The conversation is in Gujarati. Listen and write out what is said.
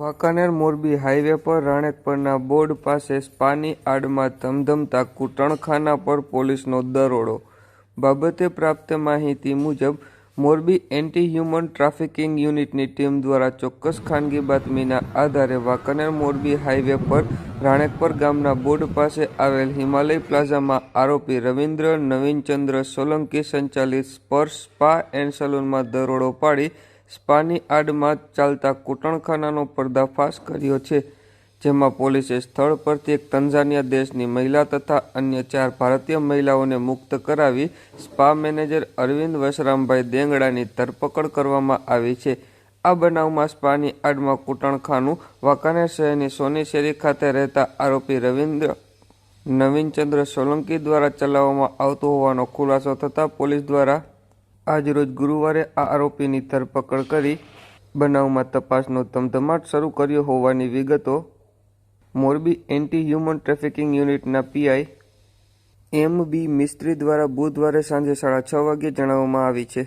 વાંકાનેર મોરબી હાઈવે પર રાણેક પરના બોર્ડ પાસે સ્પાની આડમાં ધમધમતા કૂટણખાના પર પોલીસનો દરોડો. બાબતે પ્રાપ્ત માહિતી મુજબ, મોરબી એન્ટી હ્યુમન ટ્રાફિકિંગ યુનિટની ટીમ દ્વારા ચોક્કસ ખાનગી બાતમીના આધારે વાંકાનેર મોરબી હાઈવે પર રાણેકપર ગામના બોર્ડ પાસે આવેલ હિમાલય પ્લાઝામાં આરોપી રવિન્દ્ર, નવીનચંદ્ર સોલંકી સંચાલિત સ્પર્શ, સ્પા એન્ડ સલૂનમાં દરોડો પાડી સ્પાની આડમાં ચાલતા કૂટણખાનાનો પર્દાફાશ કર્યો છે, જેમાં પોલીસે સ્થળ પરથી એક તંઝાનિયા દેશની મહિલા તથા અન્ય ચાર ભારતીય મહિલાઓને મુક્ત કરાવી સ્પા મેનેજર અરવિંદ વસરામભાઈ દેંગડાની ધરપકડ કરવામાં આવી છે. આ બનાવમાં સ્પાની આડમાં કૂટણખાનું વાંકાનેર શહેરની સોની શેરી ખાતે રહેતા આરોપી રવિન્દ્ર નવીનચંદ્ર સોલંકી દ્વારા ચલાવવામાં આવતો હોવાનો ખુલાસો થતાં પોલીસ દ્વારા આજરોજ ગુરુવારે આ આરોપીની ધરપકડ કરી બનાવમાં તપાસનો ધમધમાટ શરૂ કર્યો હોવાની વિગતો મોરબી એન્ટી હ્યુમન ટ્રાફિકિંગ યુનિટના પીઆઈ એમ બી મિસ્ત્રી દ્વારા બુધવારે સાંજે સાડા છ વાગ્યે જણાવવામાં આવી છે.